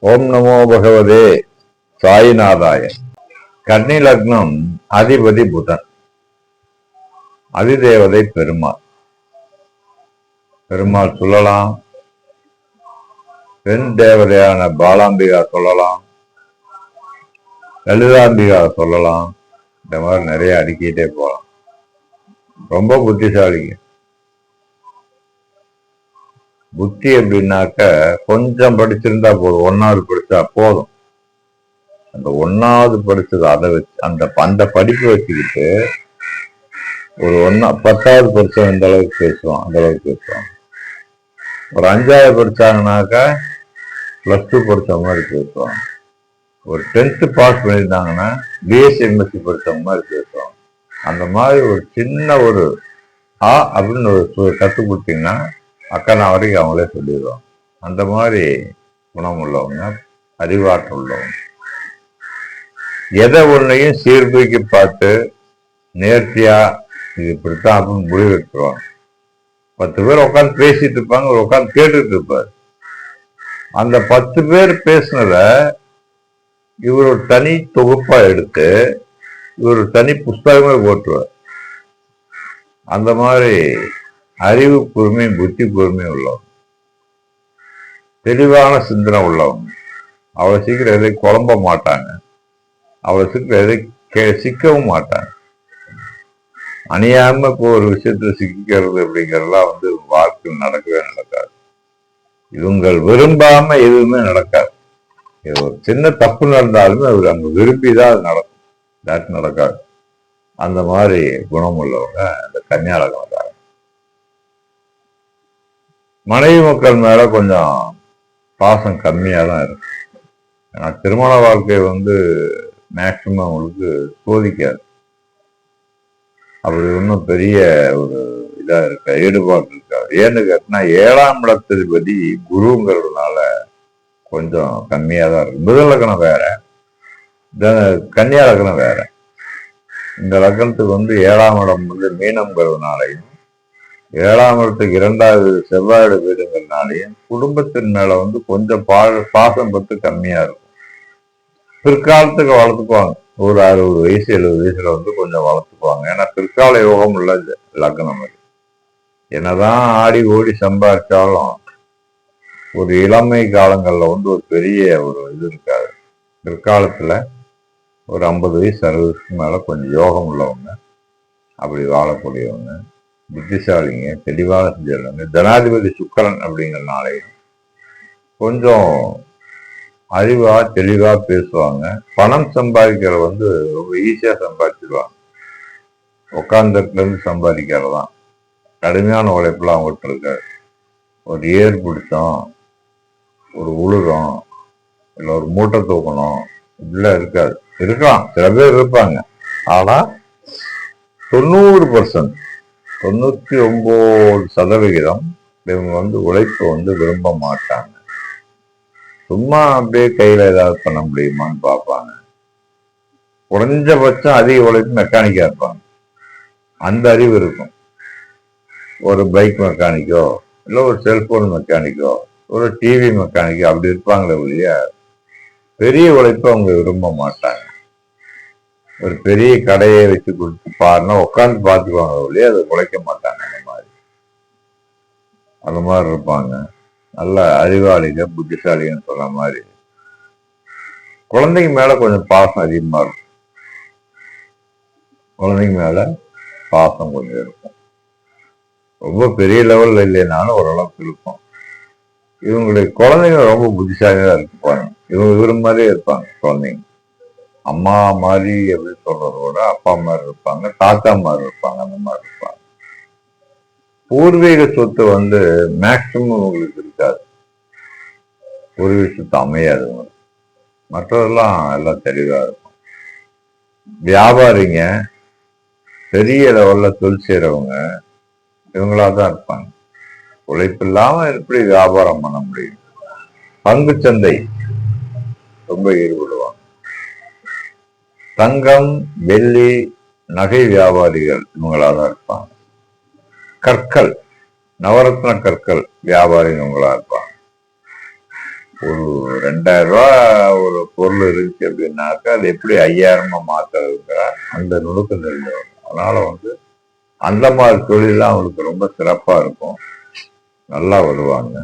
ஓம் நமோ பகவதே சாயிநாதாய. கன்னி லக்னம் அதிபதி புதன். அதிதேவதை பெருமாள். பெருமாள் சொல்லலாம் பெண் தேவதையான பாலாம்பிகா சொல்லலாம் லலிதாம்பிகா சொல்லலாம் இந்த மாதிரி நிறைய அடுக்கிட்டே போகலாம். ரொம்ப புத்திசாலிங்க. புத்தி அப்படின்னாக்க கொஞ்சம் படிச்சிருந்தா போதும். ஒன்னாவது படிச்சா போதும். அந்த ஒன்னாவது படிச்சது அதை வச்சு அந்த அந்த படிப்பு வச்சுக்கிட்டு ஒரு ஒன்னா பத்தாவது படிச்சவன் இந்த அளவுக்கு பேசுவான் அந்த அளவுக்கு பேசுவான். ஒரு அஞ்சாவது படிச்சாங்கனாக்கா பிளஸ் டூ படித்த மாதிரி பேசுவான். ஒரு டென்த்து பாஸ் பண்ணியிருந்தாங்கன்னா பிஎஸ்சி எம்எஸ்சி மாதிரி பேசுவான். அந்த மாதிரி ஒரு சின்ன ஒரு ஆ அப்படின்னு ஒரு கற்றுக் கொடுத்தீங்கன்னா அக்கனா வரைக்கும் அவங்களே சொல்லிடுவாங்க. அந்த மாதிரி குணம் உள்ளவங்க அறிவாற்றல் உள்ளவங்க எதை ஒன்றையும் சீர்தூக்கி பார்த்து நேர்த்தியா இது இப்படித்தான் அப்படின்னு முடிவு எடுத்துருவாங்க. பத்து பேர் உட்காந்து பேசிட்டு இருப்பாங்க ஒரு உட்காந்து கேட்டுட்டு இருப்பார். அந்த பத்து பேர் பேசுனத இவர் ஒரு தனி தொகுப்பா எடுத்து இவர் தனி புஸ்தகமே போட்டுருவார். அந்த மாதிரி அறிவு கூர்மை புத்தி கூர்மை உள்ளவங்க தெளிவான சிந்தனை உள்ளவங்க அவ்வளோ சீக்கிரம் எதை குழம்ப மாட்டாங்க. அவ்வளோ சீக்கிரம் எதை கே- சிக்கவும் மாட்டாங்க. அணியாம இப்போ ஒரு விஷயத்துல சிக்கிக்கிறது அப்படிங்கிறதெல்லாம் வந்து வாழ்க்கையில் நடக்கவே நடக்காது. இவங்கள் விரும்பாம எதுவுமே நடக்காது. ஒரு சின்ன தப்பு நடந்தாலுமே அவர் அங்க விரும்பிதான் அது நடக்கும். தட் நடக்காது. அந்த மாதிரி குணம் உள்ளவங்க அந்த கன்னியாளர்கள் மனைவி மக்கள் மேல கொஞ்சம் பாசம் கம்மியா தான் இருக்கு. ஏன்னா திருமண வாழ்க்கை வந்து மேக்சிமம் அவங்களுக்கு சோதிக்காது. அப்படி ஒன்றும் பெரிய ஒரு இதா இருக்க ஈடுபாடு இருக்காது. ஏன்னு கேட்டினா ஏழாம் இடத்ததிபதி குருங்கிறதுனால கொஞ்சம் கம்மியாக தான் இருக்கு. முதல் லக்னம் வேற. கன்னியா லக்னம் வேற. இந்த லக்னத்துக்கு வந்து ஏழாம் இடம் வந்து மீனம்ங்கிறதுனாலையும் ஏழாம் இடத்துக்கு இரண்டாவது செவ்வாயோட வீடுங்கிறதுனாலையும் குடும்பத்தின் மேல வந்து கொஞ்சம் பா பாசம் பத்து கம்மியா இருக்கும். பிற்காலத்துக்கு வளர்த்துக்குவாங்க. ஒரு அறுபது வயசு எழுபது வயசுல வந்து கொஞ்சம் வளர்த்துக்குவாங்க. ஏன்னா பிற்கால யோகம் உள்ள லக்னம் அது. என்னதான் ஆடி ஓடி சம்பாதிச்சாலும் ஒரு இளமை காலங்கள்ல வந்து ஒரு பெரிய ஒரு இது இருக்காது. பிற்காலத்துல ஒரு ஐம்பது வயசு அறுபது வயசுக்கு மேல கொஞ்சம் யோகம் உள்ளவங்க அப்படி வாழக்கூடியவங்க புத்திசாலிங்க தெளிவாக செஞ்சிடறாங்க ஜனாதிபதி சுக்கரன் அப்படிங்கிறனாலையும் கொஞ்சம் அறிவா தெளிவா பேசுவாங்க. பணம் சம்பாதிக்கிற வந்து ரொம்ப ஈஸியா சம்பாதிச்சிருவாங்க. உட்காந்துருந்து சம்பாதிக்கிறது தான் கடுமையான உழைப்புலாம் அவங்ககிட்ட இருக்காது. ஒரு ஏர் பிடிச்சோம் ஒரு உழுகம் இல்லை ஒரு மூட்டை தூக்கணும் இப்படிலாம் இருக்காது. இருக்கலாம் சில பேர் இருப்பாங்க. ஆனால் தொண்ணூறு பர்சன்ட் தொண்ணூத்தி ஒம்பது சதவிகிதம் இவங்க வந்து உழைப்பை வந்து விரும்ப மாட்டாங்க. சும்மா அப்படியே கையில் ஏதாவது பண்ண முடியுமான்னு பார்ப்பாங்க. குறைஞ்சபட்சம் அதிக உழைப்பு மெக்கானிக்காக இருப்பாங்க. அந்த அறிவு இருக்கும். ஒரு பைக் மெக்கானிக்கோ இல்லை ஒரு செல்போன் மெக்கானிக்கோ ஒரு டிவி மெக்கானிக்கோ அப்படி இருப்பாங்களே ஒழிய பெரிய உழைப்பை அவங்க விரும்ப மாட்டாங்க. ஒரு பெரிய கடையை வச்சு கொடுத்து பாருன்னா உட்காந்து பார்த்துக்குவாங்க ஒழிய அதை உழைக்க மாட்டாங்க அந்த மாதிரி. அந்த மாதிரி இருப்பாங்க. நல்ல அறிவாளிக புத்திசாலிகன்னு சொல்ற மாதிரி. குழந்தைங்க மேல கொஞ்சம் பாசம் அதிகமா இருக்கும். குழந்தைங்க மேல பாசம் கொஞ்சம் இருக்கும். ரொம்ப பெரிய லெவல்ல இல்லைனாலும் ஓரளவுக்கு இருக்கும். இவங்களுடைய குழந்தைங்க ரொம்ப புத்திசாலியா இருப்பாங்க. இவங்க இவரு மாதிரியே இருப்பாங்க குழந்தைங்க. அம்மா மாதிரி எப்படி சொல்றதோட அப்பா மாதிரி இருப்பாங்க தாத்தா மாதிரி இருப்பாங்க அந்த மாதிரி இருப்பாங்க. பூர்வீக சொத்து வந்து மேக்சிமம் உங்களுக்கு இருக்காது. பூர்வீக சொத்து அமையாது மற்றதெல்லாம் எல்லாம் தெளிவா இருக்கும். வியாபாரிங்க பெரிய லெவல்ல தொழில் செய்யறவங்க இவங்களா தான் இருப்பாங்க. உழைப்பு இல்லாம எப்படி வியாபாரம் பண்ண முடியும்? பங்கு சந்தை ரொம்ப ஈடுபடுவாங்க. தங்கம் வெள்ளி நகை வியாபாரிகள் இவங்களாக தான் இருப்பாங்க. கற்கள் நவரத்ன கற்கள் வியாபாரி இவங்களா இருப்பாங்க. ஒரு ரெண்டாயிரம் ரூபா ஒரு பொருள் இருந்துச்சு அப்படின்னாக்கா அது எப்படி ஐயாயிரமா மாத்துறதுங்கிற அந்த நுணுக்கம் தெரிஞ்சவங்க அதனால வந்து அந்த மாதிரி தொழிலாம் அவங்களுக்கு ரொம்ப சிறப்பா இருக்கும். நல்லா வருவாங்க.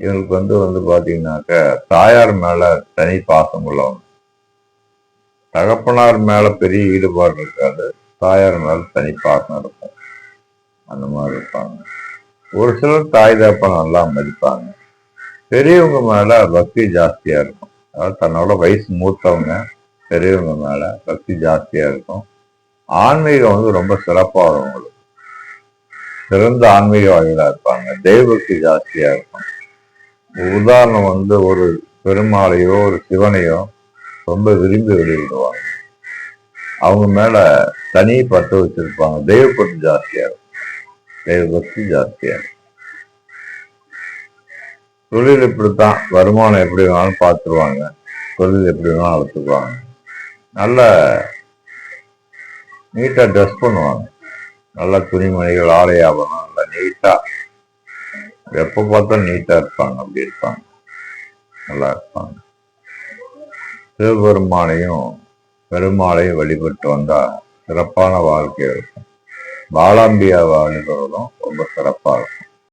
இவங்களுக்கு வந்து வந்து பாத்தீங்கன்னாக்க தாயார் மேல தனி பாசம் உள்ளவங்க. தகப்பனார் மேல பெரிய ஈடுபாடு இருக்காது. தாயார் மேல தனி பாசம் இருக்கும். அந்த மாதிரி இருப்பாங்க. ஒரு சிலர் தாய் தகப்பன் நல்லா மதிப்பாங்க. பெரியவங்க மேல பக்தி ஜாஸ்தியா இருக்கும். அதாவது தன்னோட வயசு மூத்தவங்க பெரியவங்க மேல பக்தி ஜாஸ்தியா இருக்கும். ஆன்மீகம் வந்து ரொம்ப சிறப்பாக வரும் உங்களுக்கு. சிறந்த ஆன்மீகவாதிகளாக இருப்பாங்க. தெய்வபக்தி ஜாஸ்தியாக இருக்கும். உதாரணம் வந்து ஒரு பெருமாளையோ ஒரு சிவனையோ ரொம்ப விரும்பி வெளியிடுவாங்க. அவங்க மேல தனி பற்று வச்சிருப்பாங்க. தெய்வப்பட்டு ஜாஸ்தியா இருக்கும். தெய்வபக்தி ஜாஸ்தியா இருக்கும். தொழில் இப்படித்தான். வருமானம் எப்படி வேணாலும் பார்த்துருவாங்க. தொழில் எப்படி வேணாலும் வளர்த்துக்குவாங்க நல்ல நீட்டா ட்ரெஸ் பண்ணுவாங்க. நல்ல துணிமணிகள் ஆலை ஆபரணம் நல்லா நீட்டா எப்போ பார்த்தாலும் நீட்டா இருப்பாங்க. அப்படி இருப்பாங்க. நல்லா இருப்பாங்க. சிவபெருமானையும் பெருமாளையும் வழிபட்டு வந்தா சிறப்பான வாழ்க்கை இருக்கும். பாலாம்பியா வாழ்கிறதும் ரொம்ப சிறப்பா இருக்கும்.